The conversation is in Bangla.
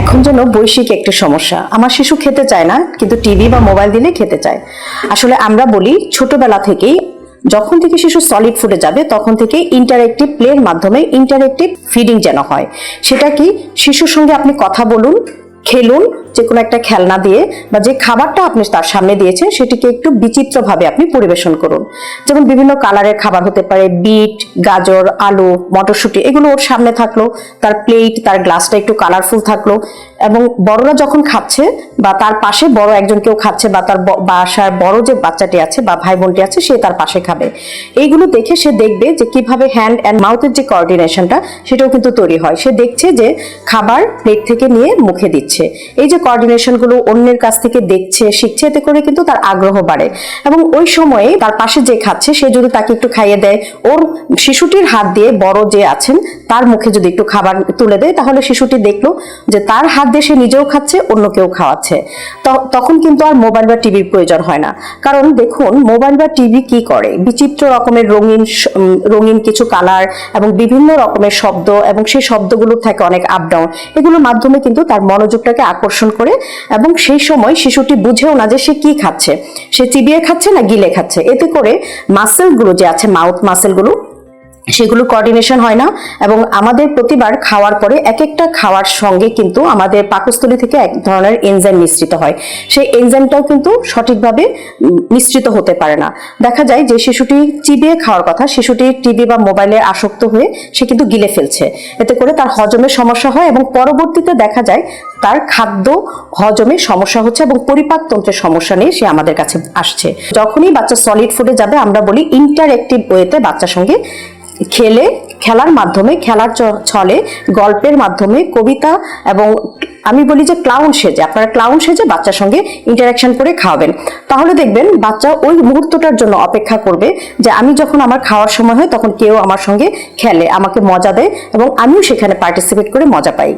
এখন যেন বৈশ্বিক একটা সমস্যা। আমার শিশু খেতে চায় না, কিন্তু টিভি বা মোবাইল দিলে খেতে চায়। আসলে আমরা বলি, ছোটবেলা থেকেই যখন থেকে শিশু সলিড ফুডে যাবে, তখন থেকে ইন্টারেক্টিভ প্লের মাধ্যমে ইন্টারেক্টিভ ফিডিং যেন হয়। সেটা কি? শিশুর সঙ্গে আপনি কথা বলুন, খেলুন যে কোনো একটা খেলনা দিয়ে বা যে খাবারটা আপনি তার সামনে দিয়েছেন, সেটিকে একটু বিচিত্রভাবে আপনি পরিবেশন করুন। যেমন বিভিন্ন কালারের খাবার হতে পারে, বিট, গাজর, আলু, মটরশুঁটি, এগুলো ওর সামনে থাকল, তার প্লেট, তার গ্লাসটা একটু কালারফুল থাকল এবং বড়রা যখন খাচ্ছে বা তার পাশে বড় একজন কেউ খাচ্ছে বা তার বাসার বড় যে বাচ্চাটি আছে বা ভাই বোনটি আছে, সে তার পাশে খাবে। এইগুলো দেখে সে দেখবে যে কীভাবে হ্যান্ড অ্যান্ড মাউথের যে কোঅর্ডিনেশনটা সেটাও কিন্তু তৈরি হয়। সে দেখছে যে খাবার প্লেট থেকে নিয়ে মুখে দিচ্ছে। এই যে কোঅর্ডিনেশনগুলো অন্যের কাছ থেকে দেখছে, শিখছে, এতে করে কিন্তু তার আগ্রহ বাড়ে। এবং ওই সময়ে তার পাশে যে খাচ্ছে, সে যদি তাকে একটু খাইয়ে দেয়, ওর শিশুটির হাত দিয়ে বড় যে আছেন, তার মুখে যদি একটু খাবার তুলে দেয়, তাহলে শিশুটি দেখল যে তার হাত দিয়ে সে নিজেও খাচ্ছে, অন্য কেউ খাওয়াচ্ছে। তখন কিন্তু আর মোবাইল বা টিভির প্রয়োজন হয় না। কারণ দেখুন মোবাইল বা টিভি কি করে? বিচিত্র রকমের রঙিন রঙিন কিছু কালার এবং বিভিন্ন রকমের শব্দ এবং সেই শব্দগুলো থাকে অনেক আপ ডাউন এগুলোর মাধ্যমে কিন্তু তার মনোযোগটাকে আকর্ষণ করে এবং সেই সময় শিশুটি বুঝেও না যে সে কি খাচ্ছে। সে চিবিয়ে খাচ্ছে না গিলে খাচ্ছে। এতে করে মাসেলগুলো যে আছে মাউথ মাসেলগুলো সেগুলো কোঅর্ডিনেশন হয় না এবং আমাদের প্রতিবার খাওয়ার পরে এক একটা খাওয়ার সঙ্গে কিন্তু আমাদের পাকস্থলী থেকে এক ধরনের এনজাইম মিশ্রিত হয়। সেই এনজাইমটাও কিন্তু সঠিকভাবে মিশ্রিত হতে পারে না। দেখা যায় যে শিশুটি চিবিয়ে খাওয়ার কথা, শিশুটি টিভি বা মোবাইলে আসক্ত হয়ে সে কিন্তু গিলে ফেলছে। এতে করে তার হজমের সমস্যা হয় এবং পরবর্তীতে দেখা যায় তার খাদ্য হজমে সমস্যা হচ্ছে এবং পরিপাকতন্ত্রের সমস্যা নিয়ে সে আমাদের কাছে আসছে। যখনই বাচ্চা সলিড ফুডে যাবে, আমরা বলি ইন্টারঅ্যাক্টিভ ওয়েতে বাচ্চার সঙ্গে খেলে, খেলার মাধ্যমে, খেলার ছলে, গল্পের মাধ্যমে, কবিতা এবং আমি বলি যে ক্লাউন সেজে। আপনারা ক্লাউন সেজে বাচ্চার সঙ্গে ইন্টারাকশন করে খাওয়াবেন। তাহলে দেখবেন বাচ্চা ওই মুহূর্তটার জন্য অপেক্ষা করবে যে আমি যখন আমার খাওয়ার সময় হয় তখন কেউ আমার সঙ্গে খেলে, আমাকে মজা দেয় এবং আমিও সেখানে পার্টিসিপেট করে মজা পাই।